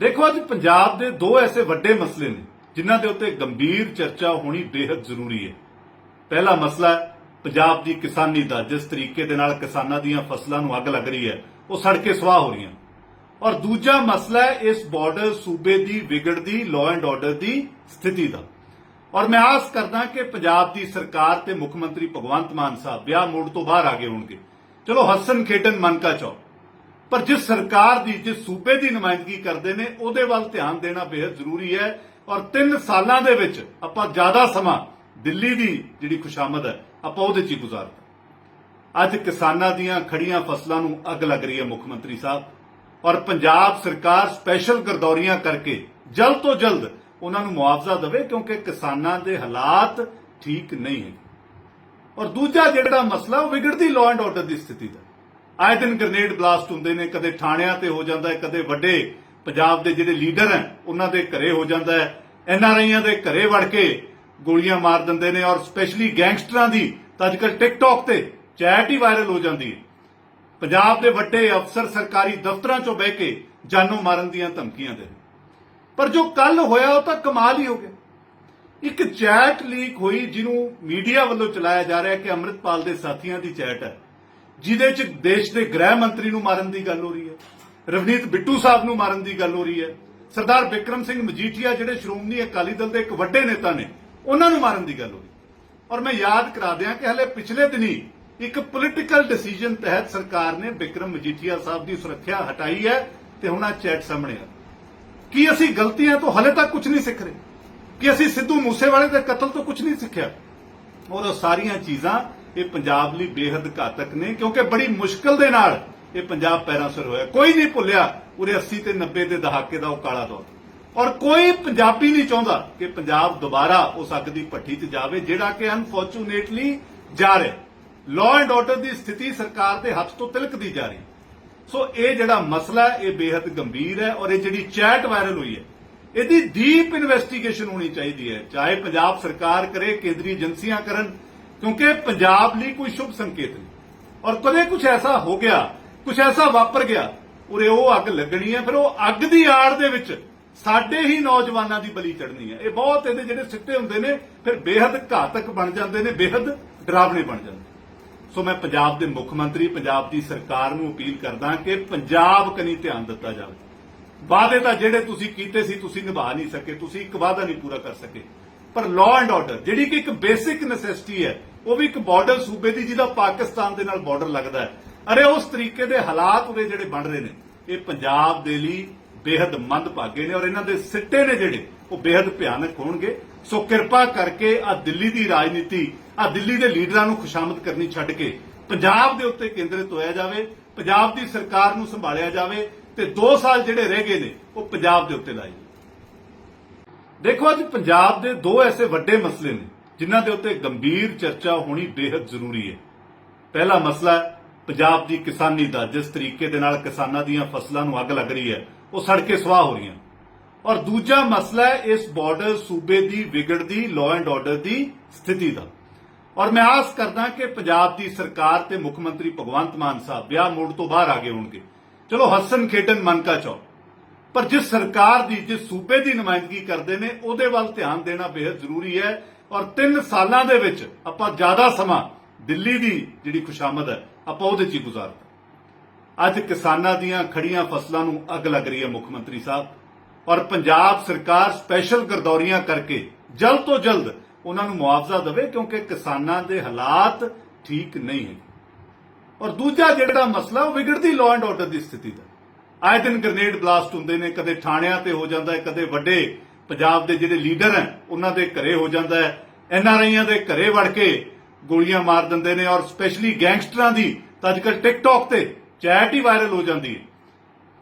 ਦੇਖੋ ਅੱਜ ਪੰਜਾਬ ਦੇ ਦੋ ਐਸੇ ਵੱਡੇ ਮਸਲੇ ਨੇ, ਜਿਨ੍ਹਾਂ ਦੇ ਉੱਤੇ ਗੰਭੀਰ ਚਰਚਾ ਹੋਣੀ ਬੇहद ਜ਼ਰੂਰੀ ਹੈ। ਪਹਿਲਾ ਮਸਲਾ ਪੰਜਾਬ ਦੀ ਕਿਸਾਨੀ ਦਾ, ਜਿਸ ਤਰੀਕੇ ਦੇ ਨਾਲ ਕਿਸਾਨਾਂ ਦੀਆਂ ਫਸਲਾਂ ਨੂੰ ਅੱਗ ਲੱਗ ਰਹੀ ਹੈ, ਉਹ ਸੜ ਕੇ ਸਵਾਹ ਹੋ ਰਹੀਆਂ। ਔਰ ਦੂਜਾ ਮਸਲਾ ਹੈ, ਇਸ ਬਾਰਡਰ ਸੂਬੇ ਦੀ ਵਿਗੜਦੀ ਲਾਅ ਐਂਡ ਆਰਡਰ ਦੀ ਸਥਿਤੀ ਦਾ। ਔਰ ਮੈਂ ਆਸ ਕਰਦਾ ਕਿ ਪੰਜਾਬ ਦੀ ਸਰਕਾਰ ਤੇ ਮੁੱਖ ਮੰਤਰੀ ਭਗਵੰਤ ਮਾਨ ਸਾਹਿਬ ਵਿਆਹ ਮੋੜ ਤੋਂ ਬਾਹਰ ਆ ਗਏ ਹੋਣਗੇ। ਚਲੋ ਹੱਸਨ ਖੇਡਣ ਮਨਕਾ ਕਾ ਪਰ ਜਿਸ ਸਰਕਾਰ ਦੀ, ਜਿਸ ਸੂਬੇ ਦੀ ਨੁਮਾਇੰਦਗੀ ਕਰਦੇ ਨੇ, ਉਹਦੇ ਵੱਲ ਧਿਆਨ ਦੇਣਾ ਬੇहद ਜ਼ਰੂਰੀ ਹੈ। ਔਰ 3 ਸਾਲਾਂ ਦੇ ਵਿੱਚ ਆਪਾਂ ਜ਼ਿਆਦਾ ਸਮਾਂ ਦਿੱਲੀ ਦੀ ਜਿਹੜੀ ਖੁਸ਼ਾਮਦ ਹੈ, ਆਪਾਂ ਉਹਦੇ 'ਚ ਹੀ ਗੁਜ਼ਾਰਦੇ ਅੱਜ ਕਿਸਾਨਾਂ ਦੀਆਂ ਖੜੀਆਂ ਫਸਲਾਂ ਨੂੰ ਅੱਗ ਲੱਗ ਰਹੀ ਹੈ ਮੁੱਖ ਮੰਤਰੀ ਸਾਹਿਬ। ਔਰ ਪੰਜਾਬ ਸਰਕਾਰ ਸਪੈਸ਼ਲ ਗਰਦੌਰੀਆਂ ਕਰਕੇ ਜਲਦ ਤੋਂ ਜਲਦ ਉਹਨਾਂ ਨੂੰ ਮੁਆਵਜ਼ਾ ਦੇਵੇ, ਕਿਉਂਕਿ ਕਿਸਾਨਾਂ ਦੇ ਹਾਲਾਤ ਠੀਕ ਨਹੀਂ ਹੈ ਔਰ ਦੂਜਾ ਜਿਹੜਾ ਮਸਲਾ, ਉਹ ਵਿਗੜਦੀ ਲਾਅ ਐਂਡ ਆਰਡਰ ਦੀ ਸਥਿਤੀ ਦਾ। ਆਏ ਦਿਨ ਗ੍ਰਨੇਡ ਬਲਾਸਟ ਹੁੰਦੇ ਨੇ, ਕਦੇ ਥਾਣਿਆਂ ਤੇ ਹੋ ਜਾਂਦਾ ਹੈ, ਕਦੇ ਵੱਡੇ ਪੰਜਾਬ ਦੇ ਜਿਹੜੇ ਲੀਡਰ ਹੈ, ਉਹਨਾਂ ਦੇ ਘਰੇ ਹੋ ਜਾਂਦਾ ਹੈ। ਐਨਆਰਆਈਆਂ ਦੇ ਘਰੇ ਵੜ ਕੇ ਗੋਲੀਆਂ ਮਾਰ ਦਿੰਦੇ ਨੇ ਔਰ ਸਪੈਸ਼ਲੀ ਗੈਂਗਸਟਰਾਂ ਦੀ ਤਾਂ ਅੱਜਕੱਲ ਟਿਕਟੌਕ ਤੇ ਚੈਟ ਹੀ ਵਾਇਰਲ ਹੋ ਜਾਂਦੀ ਹੈ। ਪੰਜਾਬ ਦੇ ਵੱਡੇ ਅਫਸਰ ਸਰਕਾਰੀ ਦਫ਼ਤਰਾਂ 'ਚੋਂ ਬਹਿ ਕੇ ਜਾਨੋਂ ਮਾਰਨ ਦੀਆਂ ਧਮਕੀਆਂ ਦੇ ਪਰ ਜੋ ਕੱਲ ਹੋਇਆ, ਉਹ ਤਾਂ ਕਮਾਲ ਹੀ ਹੋ ਗਿਆ। ਇੱਕ ਚੈਟ ਲੀਕ ਹੋਈ, ਜਿਹਨੂੰ ਮੀਡੀਆ ਵੱਲੋਂ ਚਲਾਇਆ ਜਾ ਰਿਹਾ ਕਿ ਅੰਮ੍ਰਿਤਪਾਲ ਦੇ ਸਾਥੀਆਂ ਦੀ ਚੈਟ ਹੈ। ਜਿਹਦੇ 'ਚ ਦੇਸ਼ ਦੇ ਗ੍ਰਹਿ ਮੰਤਰੀ ਨੂੰ ਮਾਰਨ ਦੀ ਗੱਲ ਹੋ ਰਹੀ ਹੈ, ਰਵਨੀਤ ਬਿੱਟੂ ਸਾਹਿਬ ਨੂੰ ਮਾਰਨ ਦੀ ਗੱਲ ਹੋ ਰਹੀ ਹੈ, ਸਰਦਾਰ ਬਿਕਰਮ ਸਿੰਘ ਮਜੀਠੀਆ ਜਿਹੜੇ ਸ਼੍ਰੋਮਣੀ ਅਕਾਲੀ ਦਲ ਦੇ ਇੱਕ ਵੱਡੇ ਨੇਤਾ ਨੇ, ਉਹਨਾਂ ਨੂੰ ਮਾਰਨ ਦੀ ਗੱਲ ਹੋ ਰਹੀ ਔਰ ਮੈਂ ਯਾਦ ਕਰਾ ਦਿਆਂ ਕਿ ਹਲੇ ਪਿਛਲੇ ਦਿਨੀ ਇੱਕ ਪੋਲੀਟੀਕਲ ਡਿਸੀਜਨ ਤਹਿਤ ਸਰਕਾਰ ਨੇ ਬਿਕਰਮ ਮਜੀਠੀਆ ਸਾਹਿਬ ਦੀ ਸੁਰੱਖਿਆ ਹਟਾਈ ਹੈ ਤੇ ਹੁਣ ਆ ਚੈਟ ਸਾਹਮਣੇ ਆ। ਕੀ ਅਸੀਂ ਗਲਤੀਆਂ ਤੋਂ ਹਲੇ ਤੱਕ ਕੁਝ ਨਹੀਂ ਸਿੱਖ ਰਹੇ? ਕਿ ਅਸੀਂ ਸਿੱਧੂ ਮੂਸੇਵਾਲੇ ਦੇ ਕਤਲ ਤੋਂ ਕੁਝ ਨਹੀਂ ਸਿੱਖਿਆ? ਔਰ ਉਹ ਸਾਰੀਆਂ ਚੀਜ਼ਾਂ ਇਹ ਪੰਜਾਬ ਲਈ ਬੇहद ਘਾਤਕ ਨੇ, ਕਿਉਂਕਿ ਬੜੀ ਮੁਸ਼ਕਲ ਦੇ ਨਾਲ ਇਹ ਪੰਜਾਬ ਪੈਰਾਂ ਸਿਰ ਹੋਇਆ। ਕੋਈ ਨਹੀਂ ਭੁੱਲਿਆ ਉਰੇ 80 ਤੇ 90 ਦੇ ਦਹਾਕੇ ਦਾ ਉਹ ਕਾਲਾ ਦੌਰ। ਔਰ ਕੋਈ ਪੰਜਾਬੀ ਨਹੀਂ ਚਾਹੁੰਦਾ ਕਿ ਪੰਜਾਬ ਦੁਬਾਰਾ ਉਸ ਅੱਗ ਦੀ ਭੱਠੀ 'ਚ ਜਾਵੇ, ਜਿਹੜਾ ਕਿ ਅਨਫੋਰਚੂਨੇਟਲੀ ਜਾ ਰਿਹਾ। ਲਾਅ ਐਂਡ ਆਰਡਰ ਦੀ ਸਥਿਤੀ ਸਰਕਾਰ ਦੇ ਹੱਥ ਤੋਂ ਤਿਲਕਦੀ ਜਾ ਰਹੀ। ਸੋ ਇਹ ਜਿਹੜਾ ਮਸਲਾ ਇਹ ਬੇहद ਗੰਭੀਰ ਹੈ ਔਰ ਇਹ ਜਿਹੜੀ ਚੈਟ ਵਾਇਰਲ ਹੋਈ ਹੈ, ਇਹਦੀ ਡੀਪ ਇਨਵੈਸਟੀਗੇਸ਼ਨ ਹੋਣੀ ਚਾਹੀਦੀ ਹੈ। ਚਾਹੇ ਪੰਜਾਬ ਸਰਕਾਰ ਕਰੇ, ਕੇਂਦਰੀ ਏਜੰਸੀਆਂ ਕਰਨ ਕਿਉਂਕਿ ਪੰਜਾਬ ਲਈ ਕੋਈ ਸ਼ੁਭ ਸੰਕੇਤ ਨਹੀਂ। ਔਰ ਕਦੇ ਕੁਝ ਐਸਾ ਹੋ ਗਿਆ ਕੁਝ ਐਸਾ ਵਾਪਰ ਗਿਆ, ਉਰੇ ਉਹ ਅੱਗ ਲੱਗਣੀ ਹੈ, ਫਿਰ ਉਹ ਅੱਗ ਦੀ ਆੜ ਦੇ ਵਿੱਚ ਸਾਡੇ ਹੀ ਨੌਜਵਾਨਾਂ ਦੀ ਬਲੀ ਚੜਨੀ ਹੈ। ਇਹ ਬਹੁਤ ਇਹਦੇ ਜਿਹੜੇ ਸਿੱਟੇ ਹੁੰਦੇ ਨੇ, ਫਿਰ ਬੇहद ਘਾਤਕ ਬਣ ਜਾਂਦੇ ਨੇ ਬੇहद ਡਰਾਵਣੇ ਬਣ ਜਾਂਦੇ ਸੋ ਮੈਂ ਪੰਜਾਬ ਦੇ ਮੁੱਖ ਮੰਤਰੀ, ਪੰਜਾਬ ਦੀ ਸਰਕਾਰ ਨੂੰ ਅਪੀਲ ਕਰਦਾ ਕਿ ਪੰਜਾਬ ਕਨੀ ਧਿਆਨ ਦਿੱਤਾ ਜਾਵੇ। ਵਾਅਦੇ ਤਾਂ ਜਿਹੜੇ ਤੁਸੀਂ ਕੀਤੇ ਸੀ, ਤੁਸੀਂ ਨਿਭਾ ਨਹੀਂ ਸਕੇ, ਤੁਸੀਂ ਇੱਕ ਵਾਅਦਾ ਨਹੀਂ ਪੂਰਾ ਕਰ ਸਕੇ। ਪਰ ਲਾਅ ਐਂਡ ਆਰਡਰ ਜਿਹੜੀ ਕਿ ਇੱਕ ਬੇਸਿਕ ਨੈਸੈਸਿਟੀ ਹੈ ਉਹ ਵੀ ਇੱਕ ਬਾਰਡਰ ਸੂਬੇ ਦੀ, ਜਿਹਦਾ ਪਾਕਿਸਤਾਨ ਦੇ ਨਾਲ ਬਾਰਡਰ ਲੱਗਦਾ ਹੈ। ਅਰੇ ਉਸ ਤਰੀਕੇ ਦੇ ਹਾਲਾਤ ਉਹਦੇ ਜਿਹੜੇ ਬਣ ਰਹੇ ਨੇ, ਇਹ ਪੰਜਾਬ ਦੇ ਲਈ ਬੇहद ਮੰਦਭਾਗੇ ਨੇ ਔਰ ਇਹਨਾਂ ਦੇ ਸਿੱਟੇ ਨੇ ਜਿਹੜੇ, ਉਹ ਬੇहद ਭਿਆਨਕ ਹੋਣਗੇ। ਸੋ ਕਿਰਪਾ ਕਰਕੇ ਆ ਦਿੱਲੀ ਦੀ ਰਾਜਨੀਤੀ ਆ ਦਿੱਲੀ ਦੇ ਲੀਡਰਾਂ ਨੂੰ ਖੁਸ਼ਾਮਦ ਕਰਨੀ ਛੱਡ ਕੇ ਪੰਜਾਬ ਦੇ ਉੱਤੇ ਕੇਂਦਰਿਤ ਹੋਇਆ ਜਾਵੇ, ਪੰਜਾਬ ਦੀ ਸਰਕਾਰ ਨੂੰ ਸੰਭਾਲਿਆ ਜਾਵੇ ਤੇ 2 ਸਾਲ ਜਿਹੜੇ ਰਹਿ ਗਏ ਨੇ, ਉਹ ਪੰਜਾਬ ਦੇ ਉੱਤੇ ਲਾਏ ਦੇਖੋ ਅੱਜ ਪੰਜਾਬ ਦੇ ਦੋ ਐਸੇ ਵੱਡੇ ਮਸਲੇ ਨੇ। ਜਿਨ੍ਹਾਂ ਦੇ ਉੱਤੇ ਗੰਭੀਰ ਚਰਚਾ ਹੋਣੀ ਬੇहद ਜ਼ਰੂਰੀ ਹੈ। ਪਹਿਲਾ ਮਸਲਾ ਪੰਜਾਬ ਦੀ ਕਿਸਾਨੀ ਦਾ, ਜਿਸ ਤਰੀਕੇ ਦੇ ਨਾਲ ਕਿਸਾਨਾਂ ਦੀਆਂ ਫਸਲਾਂ ਨੂੰ ਅੱਗ ਲੱਗ ਰਹੀ ਹੈ, ਉਹ ਸੜ ਸਵਾਹ ਹੋ ਰਹੀਆਂ। ਔਰ ਦੂਜਾ ਮਸਲਾ ਇਸ ਬਾਰਡਰ ਸੂਬੇ ਦੀ ਵਿਗੜਦੀ ਲਾਅ ਐਂਡ ਆਰਡਰ ਦੀ ਸਥਿਤੀ ਦਾ। ਔਰ ਮੈਂ ਆਸ ਕਰਦਾ ਕਿ ਪੰਜਾਬ ਦੀ ਸਰਕਾਰ ਤੇ ਮੁੱਖ ਮੰਤਰੀ ਭਗਵੰਤ ਮਾਨ ਸਾਹਿਬ ਵਿਆਹ ਮੋੜ ਤੋਂ ਬਾਹਰ ਆ ਗਏ ਹੋਣਗੇ। ਚਲੋ, ਹਸਨ ਖੇਟਨ ਮਨਕਾ ਚੋ। ਪਰ ਜਿਸ ਸਰਕਾਰ ਦੀ, ਜਿਸ ਸੂਬੇ ਦੀ ਨੁਮਾਇੰਦਗੀ ਕਰਦੇ ਨੇ, ਉਹਦੇ ਵੱਲ ਧਿਆਨ ਦੇਣਾ ਬੇहद ਜ਼ਰੂਰੀ ਹੈ ਔਰ 3 ਸਾਲਾਂ ਦੇ ਵਿੱਚ ਆਪਾਂ ਜ਼ਿਆਦਾ ਸਮਾਂ ਦਿੱਲੀ ਦੀ ਜਿਹੜੀ ਖੁਸ਼ਾਮਦ ਹੈ, ਆਪਾਂ ਉਹਦੇ 'ਚ ਹੀ ਗੁਜ਼ਾਰਦੇ ਅੱਜ ਕਿਸਾਨਾਂ ਦੀਆਂ ਖੜੀਆਂ ਫਸਲਾਂ ਨੂੰ ਅੱਗ ਲੱਗ ਰਹੀ ਹੈ ਮੁੱਖ ਮੰਤਰੀ ਸਾਹਿਬ ਔਰ ਪੰਜਾਬ ਸਰਕਾਰ ਸਪੈਸ਼ਲ ਗਰਦੌਰੀਆਂ ਕਰਕੇ ਜਲਦ ਤੋਂ ਜਲਦ ਉਹਨਾਂ ਨੂੰ ਮੁਆਵਜ਼ਾ ਦੇਵੇ ਕਿਉਂਕਿ ਕਿਸਾਨਾਂ ਦੇ ਹਾਲਾਤ ਠੀਕ ਨਹੀਂ ਹੈ ਔਰ ਦੂਜਾ ਜਿਹੜਾ ਮਸਲਾ, ਉਹ ਵਿਗੜਦੀ ਲਾਅ ਐਂਡ ਆਰਡਰ ਦੀ ਸਥਿਤੀ ਦਾ। ਆਏ ਦਿਨ ਗ੍ਰਨੇਡ ਬਲਾਸਟ ਹੁੰਦੇ ਨੇ, ਕਦੇ ਥਾਣਿਆਂ ਤੇ ਹੋ ਜਾਂਦਾ ਹੈ, ਕਦੇ ਵੱਡੇ ਪੰਜਾਬ ਦੇ ਜਿਹੜੇ ਲੀਡਰ ਹੈ, ਉਹਨਾਂ ਦੇ ਘਰੇ ਹੋ ਜਾਂਦਾ ਹੈ। ਐੱਨ ਆਰ ਆਈਆਂ ਦੇ ਘਰੇ ਵੜ ਕੇ ਗੋਲੀਆਂ ਮਾਰ ਦਿੰਦੇ ਨੇ ਔਰ ਸਪੈਸ਼ਲੀ ਗੈਂਗਸਟਰਾਂ ਦੀ ਤਾਂ ਅੱਜਕੱਲ ਟਿਕਟੌਕ ਤੇ ਚੈਟ ਹੀ ਵਾਇਰਲ ਹੋ ਜਾਂਦੀ ਹੈ।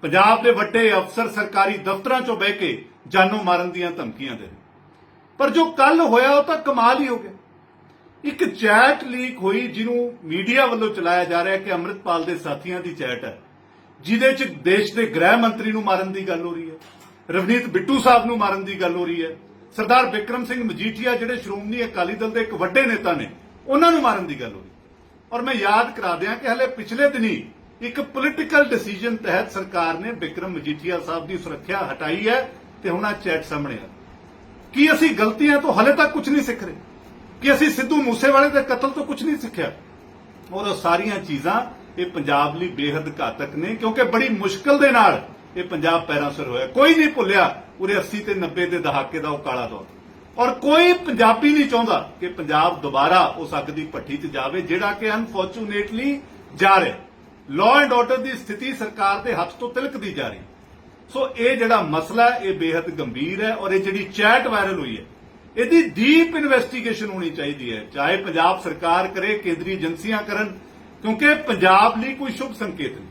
ਪੰਜਾਬ ਦੇ ਵੱਡੇ ਅਫਸਰ ਸਰਕਾਰੀ ਦਫ਼ਤਰਾਂ 'ਚੋਂ ਬਹਿ ਕੇ ਜਾਨੋਂ ਮਾਰਨ ਦੀਆਂ ਧਮਕੀਆਂ ਦੇ ਪਰ ਜੋ ਕੱਲ ਹੋਇਆ ਉਹ ਤਾਂ ਕਮਾਲ ਹੀ ਹੋ ਗਿਆ। ਇੱਕ ਚੈਟ ਲੀਕ ਹੋਈ ਜਿਹਨੂੰ ਮੀਡੀਆ ਵੱਲੋਂ ਚਲਾਇਆ ਜਾ ਰਿਹਾ ਕਿ ਅੰਮ੍ਰਿਤਪਾਲ ਦੇ ਸਾਥੀਆਂ ਦੀ ਚੈਟ ਹੈ, ਜਿਹਦੇ 'ਚ ਦੇਸ਼ ਦੇ ਗ੍ਰਹਿ ਮੰਤਰੀ ਨੂੰ ਮਾਰਨ ਦੀ ਗੱਲ ਹੋ ਰਹੀ ਹੈ, ਰਵਨੀਤ ਬਿੱਟੂ ਸਾਹਿਬ ਨੂੰ ਮਾਰਨ ਦੀ ਗੱਲ ਹੋ ਰਹੀ ਹੈ ਸਰਦਾਰ ਬਿਕਰਮ ਸਿੰਘ ਮਜੀਠੀਆ ਜਿਹੜੇ ਸ਼੍ਰੋਮਣੀ ਅਕਾਲੀ ਦਲ ਦੇ ਇੱਕ ਵੱਡੇ ਨੇਤਾ ਨੇ, ਉਹਨਾਂ ਨੂੰ ਮਾਰਨ ਦੀ ਗੱਲ ਹੋਈ ਔਰ ਮੈਂ ਯਾਦ ਕਰਾ ਦਿਆਂ ਕਿ ਹਲੇ ਪਿਛਲੇ ਦਿਨੀ ਇੱਕ ਪੋਲਿਟੀਕਲ ਡਿਸੀਜਨ ਤਹਿਤ ਸਰਕਾਰ ਨੇ ਵਿਕਰਮ ਮਜੀਠੀਆ ਸਾਹਿਬ ਦੀ ਸੁਰੱਖਿਆ ਹਟਾਈ ਹੈ ਤੇ ਹੁਣ ਆ ਚੈਟ ਸਾਹਮਣੇ ਆ। ਕੀ ਅਸੀਂ ਗਲਤੀਆਂ ਤੋਂ ਹਲੇ ਤੱਕ ਕੁਝ ਨਹੀਂ ਸਿੱਖ ਰਹੇ? ਕਿ ਅਸੀਂ ਸਿੱਧੂ ਮੂਸੇਵਾਲੇ ਦੇ ਕਤਲ ਤੋਂ ਕੁਝ ਨਹੀਂ ਸਿੱਖਿਆ? ਔਰ ਉਹ ਸਾਰੀਆਂ ਚੀਜ਼ਾਂ ਇਹ ਪੰਜਾਬ ਲਈ ਬੇहद ਘਾਤਕ ਨੇ, ਕਿਉਂਕਿ ਬੜੀ ਮੁਸ਼ਕਲ ਦੇ ਨਾਲ ਇਹ ਪੰਜਾਬ ਪੈਰਾਂ ਸਿਰ ਹੋਇਆ। ਕੋਈ ਨਹੀਂ ਭੁੱਲਿਆ ਉਰੇ 80 ਤੇ 90 ਦੇ ਦਹਾਕੇ ਦਾ ਉਹ ਕਾਲਾ ਦੌਰ। ਔਰ ਕੋਈ ਪੰਜਾਬੀ ਨਹੀਂ ਚਾਹੁੰਦਾ ਕਿ ਪੰਜਾਬ ਦੁਬਾਰਾ ਉਸ ਅੱਗ ਦੀ ਭੱਠੀ 'ਚ ਜਾਵੇ, ਜਿਹੜਾ ਕਿ ਅਨਫੋਰਚੂਨੇਟਲੀ ਜਾ ਰਿਹਾ। ਲਾਅ ਐਂਡ ਆਰਡਰ ਦੀ ਸਥਿਤੀ ਸਰਕਾਰ ਦੇ ਹੱਥ ਤੋਂ ਤਿਲਕਦੀ ਜਾ ਰਹੀ। ਸੋ ਇਹ ਜਿਹੜਾ ਮਸਲਾ ਹੈ, ਇਹ ਬੇहद ਗੰਭੀਰ ਹੈ ਔਰ ਇਹ ਜਿਹੜੀ ਚੈਟ ਵਾਇਰਲ ਹੋਈ ਹੈ, ਇਹਦੀ ਡੀਪ ਇਨਵੈਸਟੀਗੇਸ਼ਨ ਹੋਣੀ ਚਾਹੀਦੀ ਹੈ। ਚਾਹੇ ਪੰਜਾਬ ਸਰਕਾਰ ਕਰੇ, ਕੇਂਦਰੀ ਏਜੰਸੀਆਂ ਕਰਨ, ਕਿਉਂਕਿ ਪੰਜਾਬ ਲਈ ਕੋਈ ਸ਼ੁਭ ਸੰਕੇਤ ਨਹੀਂ।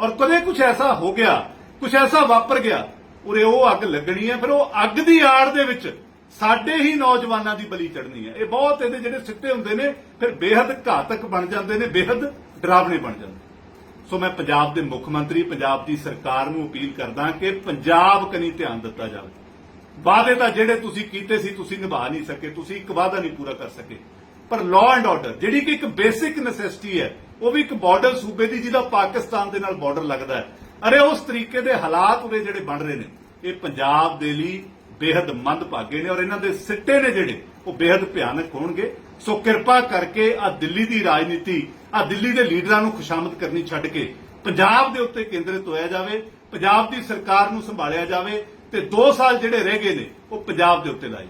ਔਰ ਕਦੇ ਕੁਝ ਐਸਾ ਹੋ ਗਿਆ ਕੁਝ ਐਸਾ ਵਾਪਰ ਗਿਆ, ਉਰੇ ਉਹ ਅੱਗ ਲੱਗਣੀ ਹੈ, ਫਿਰ ਉਹ ਅੱਗ ਦੀ ਆੜ ਦੇ ਵਿੱਚ ਸਾਡੇ ਹੀ ਨੌਜਵਾਨਾਂ ਦੀ ਬਲੀ ਚੜਨੀ ਹੈ। ਇਹ ਬਹੁਤ ਇਹਦੇ ਜਿਹੜੇ ਸਿੱਟੇ ਹੁੰਦੇ ਨੇ, ਫਿਰ ਬੇहद ਘਾਤਕ ਬਣ ਜਾਂਦੇ ਨੇ ਬੇहद ਡਰਾਵਣੇ ਬਣ ਜਾਂਦੇ ਸੋ ਮੈਂ ਪੰਜਾਬ ਦੇ ਮੁੱਖ ਮੰਤਰੀ, ਪੰਜਾਬ ਦੀ ਸਰਕਾਰ ਨੂੰ ਅਪੀਲ ਕਰਦਾ ਕਿ ਪੰਜਾਬ ਕਨੀ ਧਿਆਨ ਦਿੱਤਾ ਜਾਵੇ। ਵਾਅਦੇ ਤਾਂ ਜਿਹੜੇ ਤੁਸੀਂ ਕੀਤੇ ਸੀ, ਤੁਸੀਂ ਨਿਭਾ ਨਹੀਂ ਸਕੇ, ਤੁਸੀਂ ਇੱਕ ਵਾਅਦਾ ਨਹੀਂ ਪੂਰਾ ਕਰ ਸਕੇ। ਪਰ ਲਾਅ ਐਂਡ ਆਰਡਰ ਜਿਹੜੀ ਕਿ ਇੱਕ ਬੇਸਿਕ ਨੈਸੈਸਿਟੀ ਹੈ, ਉਹ ਵੀ ਇੱਕ ਬਾਰਡਰ ਸੂਬੇ ਦੀ, ਜਿਹਦਾ ਪਾਕਿਸਤਾਨ ਦੇ ਨਾਲ ਬਾਰਡਰ ਲੱਗਦਾ ਹੈ। ਅਰੇ ਉਸ ਤਰੀਕੇ ਦੇ ਹਾਲਾਤ ਉਹਦੇ ਜਿਹੜੇ ਬਣ ਰਹੇ ਨੇ, ਇਹ ਪੰਜਾਬ ਦੇ ਲਈ ਬੇहद ਮੰਦਭਾਗੇ ਨੇ ਔਰ ਇਹਨਾਂ ਦੇ ਸਿੱਟੇ ਨੇ ਜਿਹੜੇ, ਉਹ ਬੇहद ਭਿਆਨਕ ਹੋਣਗੇ। ਸੋ ਕਿਰਪਾ ਕਰਕੇ ਆ ਦਿੱਲੀ ਦੀ ਰਾਜਨੀਤੀ ਆ ਦਿੱਲੀ ਦੇ ਲੀਡਰਾਂ ਨੂੰ ਖੁਸ਼ਾਮਦ ਕਰਨੀ ਛੱਡ ਕੇ ਪੰਜਾਬ ਦੇ ਉੱਤੇ ਕੇਂਦਰਿਤ ਹੋਇਆ ਜਾਵੇ, ਪੰਜਾਬ ਦੀ ਸਰਕਾਰ ਨੂੰ ਸੰਭਾਲਿਆ ਜਾਵੇ ਤੇ 2 ਸਾਲ ਜਿਹੜੇ ਰਹਿ ਗਏ ਨੇ, ਉਹ ਪੰਜਾਬ ਦੇ ਉੱਤੇ ਲਾਈ